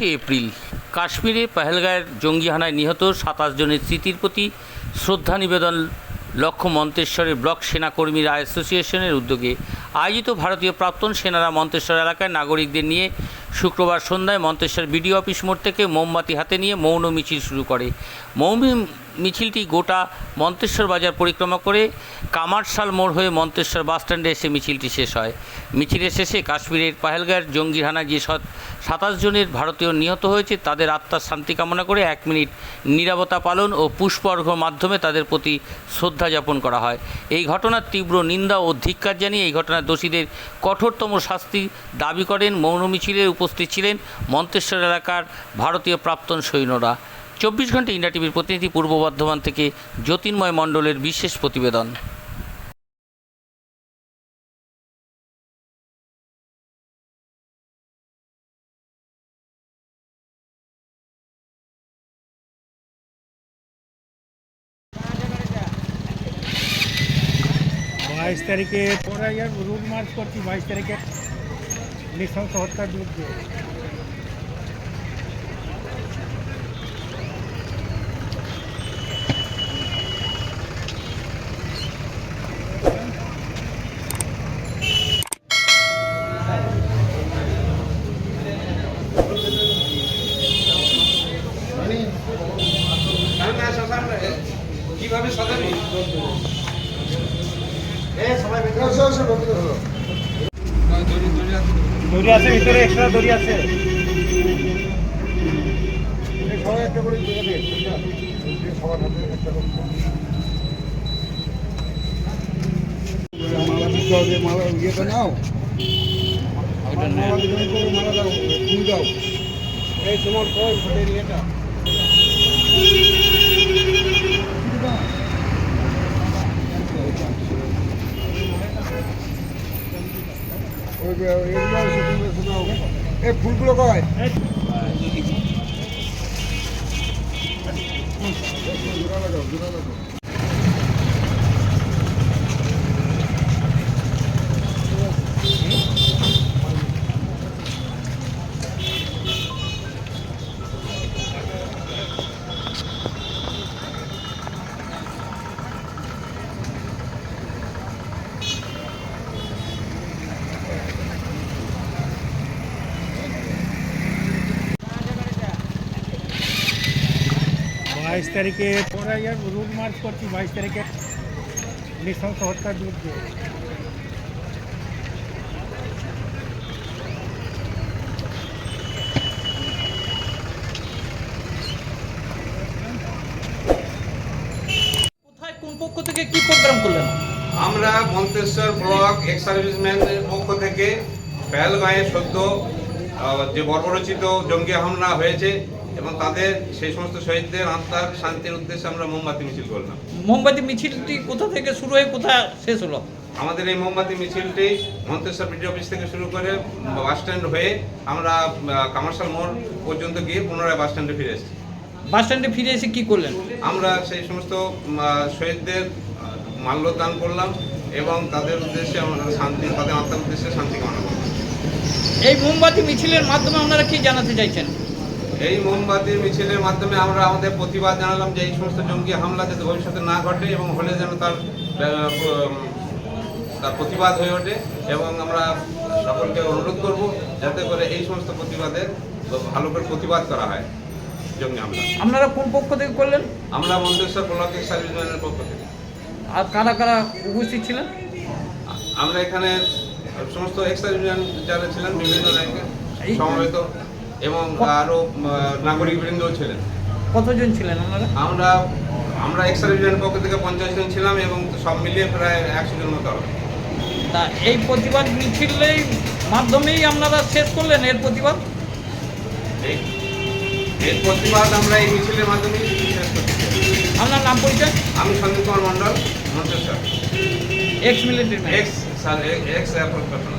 April. কাশ্মীরে পেহেলগাঁয়ের জঙ্গি হানায় নিহত সাতাশ জনের স্মৃতির প্রতি শ্রদ্ধা নিবেদন লক্ষ্য মন্তেশ্বরের ব্লক সেনাকর্মীরা অ্যাসোসিয়েশনের উদ্যোগে আয়োজিত ভারতীয় প্রাক্তন সেনারা মন্তেশ্বর এলাকায় নাগরিকদের নিয়ে শুক্রবার সন্ধ্যায় মন্তেশ্বর বিডিও অফিস মোড় থেকে মোমবাতি হাতে নিয়ে মৌন মিছিল শুরু করে। মৌন মিছিলটি গোটা মন্তেশ্বর বাজার পরিক্রমা করে কামারশাল মোড় হয়ে মন্তেশ্বর বাসস্ট্যান্ডে এসে মিছিলটি শেষ হয়। মিছিলের শেষে কাশ্মীরের পাহেলগাঁয়ের জঙ্গির হানায় যে সাতাশ জনের ভারতীয় নিহত হয়েছে। তাদের আত্মার শান্তি কামনা করে এক মিনিট নিরাপত্তা পালন ও পুষ্পর্ঘ্য মাধ্যমে তাদের প্রতি শ্রদ্ধা যাপন করা হয়। এই ঘটনার তীব্র নিন্দা ও ধিক্কার জানিয়ে এই ঘটনার দোষীদের কঠোরতম শাস্তি দাবি করেন। মৌন মিছিলে উপস্থিত ছিলেন মন্তেশ্বর এলাকার ভারতীয় প্রাক্তন সৈন্যরা। চব্বিশ ঘণ্টা ইন্ডিয়া টিভির প্রতিনিধি পূর্ব বর্ধমান থেকে জ্যোতির্ময় মণ্ডলের বিশেষ প্রতিবেদন। বাইশ তারিখে রুট মার্চ করছি, বাইশ তারিখে নৃশংস হত্যার বিরুদ্ধে। কীভাবে সাজাবি? দড়ি আছে ভিতরে এক্সট্রা দড়ি আছে। মালা ডিজাইন করে মালা দাও ফুল দাও এই তোমার কই ভোটের ইয়েটা ওই যে এগুলো আছে, ফুলগুলো শোনাও এই ফুলগুলো কয়? জোড়া লাগাও জোড়া লাগাও বাইশ তারিখে ওরা ইয়ার রুট মার্চ করছি বাইশ তারিখে নৃশংস হত্যার বিরুদ্ধে কোথায় পক্ষ থেকে কি প্রোগ্রাম করলেন? আমরা মন্তেশ্বর ব্লক এক্স সার্ভিসম্যানের পক্ষ থেকে পেহেলগাঁয়ে সদ্য যে বর্বরচিত জঙ্গি হামলা হয়েছে এবং তাদের সেই সমস্ত শহীদদের আত্মার শান্তির উদ্দেশ্যে আমরা মোমবাতি মিছিল করলাম। মোমবাতি মিছিলটি কোথা থেকে শুরু হয়ে কোথায় শেষ হলো? আমাদের এই মোমবাতি মিছিলটি মন্তেশ্বর বিডি অফিস থেকে শুরু করে বাস স্ট্যান্ড হয়ে আমরা কামারশাল মোড় পর্যন্ত গিয়ে পুনরায় বাস স্ট্যান্ডে ফিরে এসেছি। বাস স্ট্যান্ডে ফিরে এসে কি করলেন? আমরা সেই সমস্ত শহীদদের মাল্যদান করলাম এবং তাদের উদ্দেশ্যে আমরা শান্তি তাদের আত্মার উদ্দেশ্যে শান্তি কামনা করলাম। এই মোমবাতি মিছিলের মাধ্যমে আপনারা কি জানাতে চাইছেন? এই মোমবাতির মিছিলের মাধ্যমে আমরা আমাদের প্রতিবাদ জানালাম যে এই সমস্ত জঙ্গি হামলা যাতে ভবিষ্যতে না ঘটে এবং হলে যেন তার তার প্রতিবাদ হয়ে ওঠে এবং আমরা সকলকে অনুরোধ করব যাতে করে এই সমস্ত প্রতিবাদের ভালো করে প্রতিবাদ করা হয় জঙ্গি হামলা। আপনারা কোন পক্ষ থেকে করলেন? আমরা মন্তেশ্বর ব্লক সার্ভিসম্যানের পক্ষ থেকে। আর কারা কারা উপস্থিত ছিলেন? আমরা এখানে সমস্ত এক্স সার্ভিসম্যান যারা ছিলেন বিভিন্ন র্যাঙ্কে এই- সমবেত এবং আরও নাগরিক বৃন্দও ছিলেন। কতজন ছিলেন আপনারা? আমরা আমরা এক্স সার্ভিসম্যানের পক্ষ থেকে পঞ্চাশ জন ছিলাম এবং সব মিলিয়ে প্রায় একশো জন মতো হবে। তা এই প্রতিবাদ মিছিলের মাধ্যমেই আপনারা শেষ করলেন এর প্রতিবাদ? এই এর প্রতিবাদ আমরা এই মিছিলের মাধ্যমেই শেষ করছি। আপনার নাম পরিচয়? আমি Sandip Kumar Mondal Manteswar ex military ex sir ex airport পাঠানো